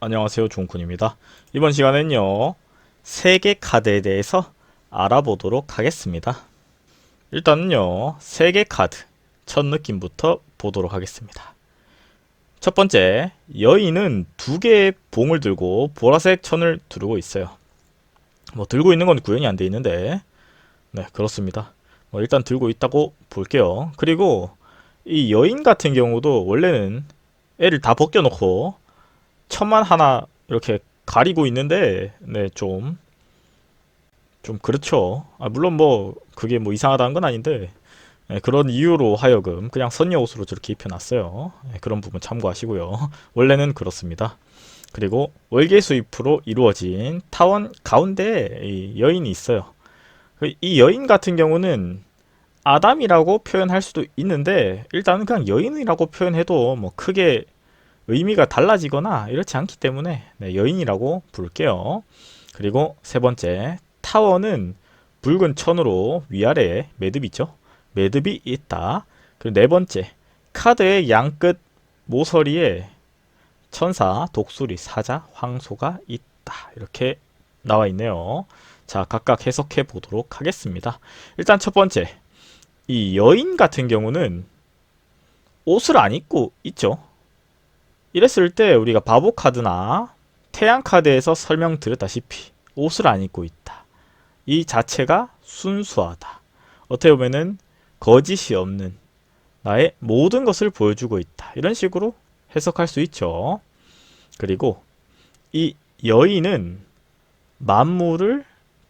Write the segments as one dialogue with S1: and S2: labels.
S1: 안녕하세요 종쿤입니다. 이번 시간에는요 세계 카드에 대해서 알아보도록 하겠습니다. 일단은요 세계 카드 첫 느낌부터 보도록 하겠습니다. 첫 번째 여인은 두 개의 봉을 들고 보라색 천을 두르고 있어요. 뭐 들고 있는 건 구현이 안 돼 있는데. 네 그렇습니다. 뭐 일단 들고 있다고 볼게요. 그리고 이 여인 같은 경우도 원래는 애를 다 벗겨놓고 천만 하나 이렇게 가리고 있는데 네좀좀 그렇죠. 아, 물론 뭐 그게 뭐 이상하다는 건 아닌데 네, 그런 이유로 하여금 그냥 선녀 옷으로 저렇게 입혀놨어요. 네, 그런 부분 참고하시고요. 원래는 그렇습니다. 그리고 월계 수입으로 이루어진 타원 가운데 이 여인이 있어요. 그이 여인 같은 경우는 아담이라고 표현할 수도 있는데 일단은 그냥 여인이라고 표현해도 뭐 크게 의미가 달라지거나 이렇지 않기 때문에 네, 여인이라고 부를게요. 그리고 세 번째 타워는 붉은 천으로 위아래에 매듭 있죠. 매듭이 있다. 그리고 네 번째 카드의 양끝 모서리에 천사, 독수리, 사자, 황소가 있다. 이렇게 나와 있네요. 자, 각각 해석해 보도록 하겠습니다. 일단 첫 번째 이 여인 같은 경우는 옷을 안 입고 있죠. 이랬을 때 우리가 바보 카드나 태양 카드에서 설명드렸다시피 옷을 안 입고 있다. 이 자체가 순수하다. 어떻게 보면은 거짓이 없는 나의 모든 것을 보여주고 있다. 이런 식으로 해석할 수 있죠. 그리고 이 여인은 만물을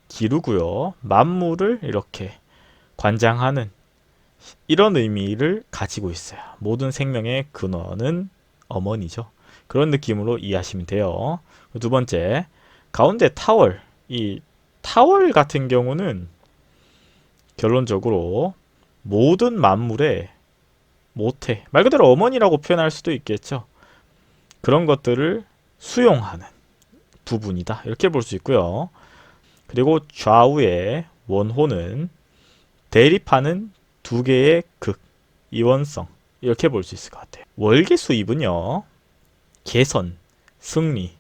S1: 기르고요. 만물을 이렇게 관장하는 이런 의미를 가지고 있어요. 모든 생명의 근원은 어머니죠. 그런 느낌으로 이해하시면 돼요. 두 번째, 가운데 타월. 이 타월 같은 경우는 결론적으로 모든 만물의 모태, 말 그대로 어머니라고 표현할 수도 있겠죠. 그런 것들을 수용하는 부분이다. 이렇게 볼 수 있고요. 그리고 좌우의 원호는 대립하는 두 개의 극, 이원성. 이렇게 볼 수 있을 것 같아요. 월계 수입은요, 개선, 승리,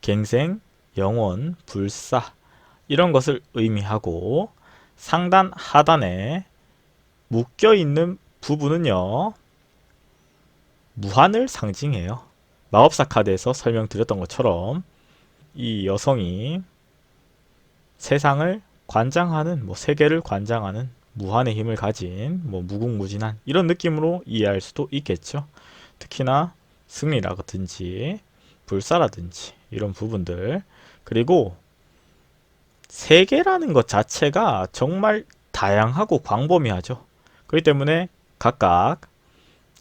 S1: 갱생, 영원, 불사, 이런 것을 의미하고, 상단 하단에 묶여 있는 부분은요, 무한을 상징해요. 마법사 카드에서 설명드렸던 것처럼, 이 여성이 세상을 관장하는, 뭐 세계를 관장하는 무한의 힘을 가진 뭐 무궁무진한 이런 느낌으로 이해할 수도 있겠죠. 특히나 승리라든지 불사라든지 이런 부분들 그리고 세계라는 것 자체가 정말 다양하고 광범위하죠. 그렇기 때문에 각각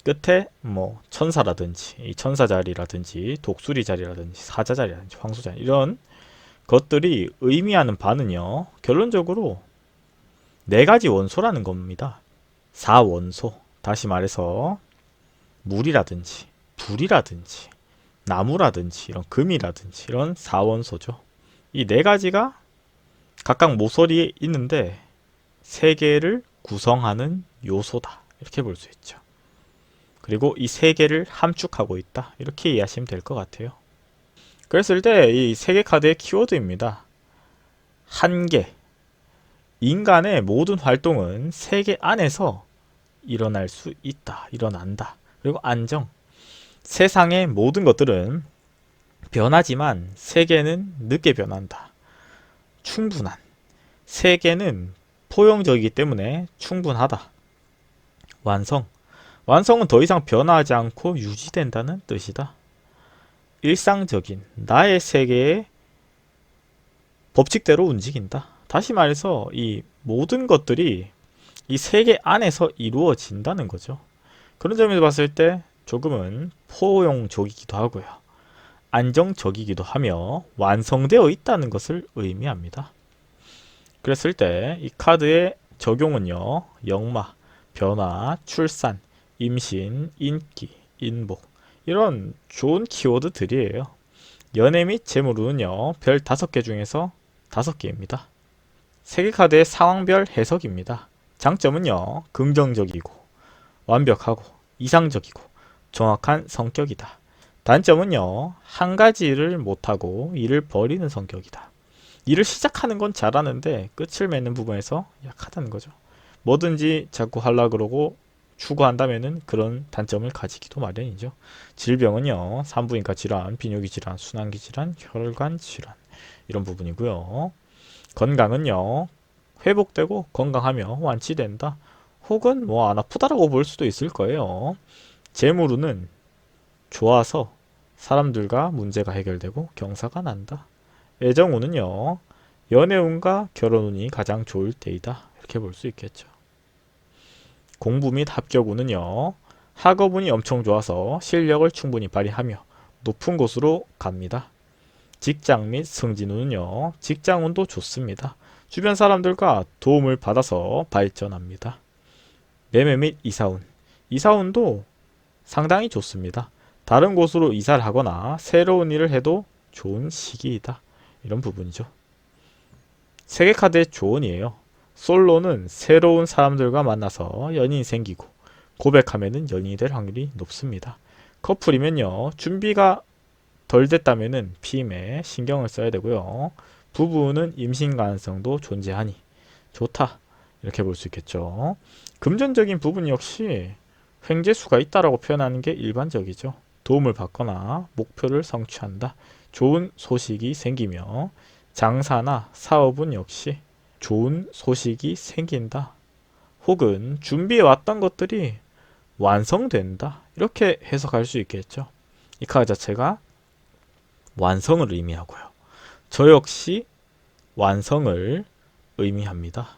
S1: 끝에 뭐 천사라든지 이 천사 자리라든지 독수리 자리라든지 사자 자리라든지 황소 자리 이런 것들이 의미하는 바는요. 결론적으로 네 가지 원소라는 겁니다. 4원소. 다시 말해서 물이라든지 불이라든지 나무라든지 이런 금이라든지 이런 4원소죠. 이 네 가지가 각각 모서리에 있는데 세계를 구성하는 요소다. 이렇게 볼 수 있죠. 그리고 이 세계를 함축하고 있다. 이렇게 이해하시면 될 것 같아요. 그랬을 때 이 세계 카드의 키워드입니다. 한계, 인간의 모든 활동은 세계 안에서 일어날 수 있다. 일어난다. 그리고 안정. 세상의 모든 것들은 변하지만 세계는 늦게 변한다. 충분한. 세계는 포용적이기 때문에 충분하다. 완성. 완성은 더 이상 변화하지 않고 유지된다는 뜻이다. 일상적인 나의 세계의 법칙대로 움직인다. 다시 말해서 이 모든 것들이 이 세계 안에서 이루어진다는 거죠. 그런 점에서 봤을 때 조금은 포용적이기도 하고요. 안정적이기도 하며 완성되어 있다는 것을 의미합니다. 그랬을 때 이 카드의 적용은요. 역마, 변화, 출산, 임신, 인기, 인복 이런 좋은 키워드들이에요. 연애 및 재물운은요. 별 5개 중에서 5개입니다. 세계 카드의 상황별 해석입니다. 장점은요, 긍정적이고, 완벽하고, 이상적이고, 정확한 성격이다. 단점은요, 한 가지 일을 못하고 일을 버리는 성격이다. 일을 시작하는 건 잘하는데 끝을 맺는 부분에서 약하다는 거죠. 뭐든지 자꾸 하려 그러고 추구한다면은 그런 단점을 가지기도 마련이죠. 질병은요, 산부인과 질환, 비뇨기 질환, 순환기 질환, 혈관 질환 이런 부분이고요. 건강은요, 회복되고 건강하며 완치된다. 혹은 뭐 안 아프다라고 볼 수도 있을 거예요. 재물운은 좋아서 사람들과 문제가 해결되고 경사가 난다. 애정운은요, 연애운과 결혼운이 가장 좋을 때이다. 이렇게 볼 수 있겠죠. 공부 및 합격운은요, 학업운이 엄청 좋아서 실력을 충분히 발휘하며 높은 곳으로 갑니다. 직장 및 승진운은요, 직장운도 좋습니다. 주변 사람들과 도움을 받아서 발전합니다. 매매 및 이사운. 이사운도 상당히 좋습니다. 다른 곳으로 이사를 하거나 새로운 일을 해도 좋은 시기이다. 이런 부분이죠. 세계 카드의 조언이에요. 솔로는 새로운 사람들과 만나서 연인이 생기고 고백하면은 연인이 될 확률이 높습니다. 커플이면요. 준비가 덜 됐다면은 피임에 신경을 써야 되고요. 부부는 임신 가능성도 존재하니 좋다. 이렇게 볼 수 있겠죠. 금전적인 부분 역시 횡재수가 있다라고 표현하는 게 일반적이죠. 도움을 받거나 목표를 성취한다. 좋은 소식이 생기며 장사나 사업은 역시 좋은 소식이 생긴다. 혹은 준비해 왔던 것들이 완성된다. 이렇게 해석할 수 있겠죠. 이 카드 자체가 완성을 의미하고요. 저 역시 완성을 의미합니다.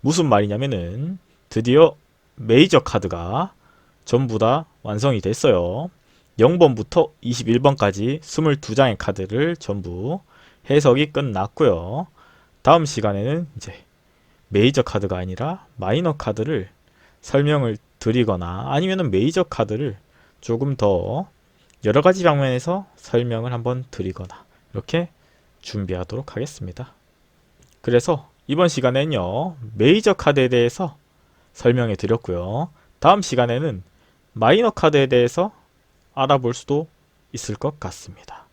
S1: 무슨 말이냐면은 드디어 메이저 카드가 전부 다 완성이 됐어요. 0번부터 21번까지 22장의 카드를 전부 해석이 끝났고요. 다음 시간에는 이제 메이저 카드가 아니라 마이너 카드를 설명을 드리거나 아니면은 메이저 카드를 조금 더 여러 가지 방면에서 설명을 한번 드리거나 이렇게 준비하도록 하겠습니다. 그래서 이번 시간에는요, 메이저 카드에 대해서 설명해 드렸고요. 다음 시간에는 마이너 카드에 대해서 알아볼 수도 있을 것 같습니다.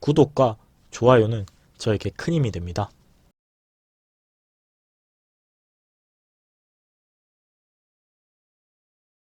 S1: 구독과 좋아요는 저에게 큰 힘이 됩니다.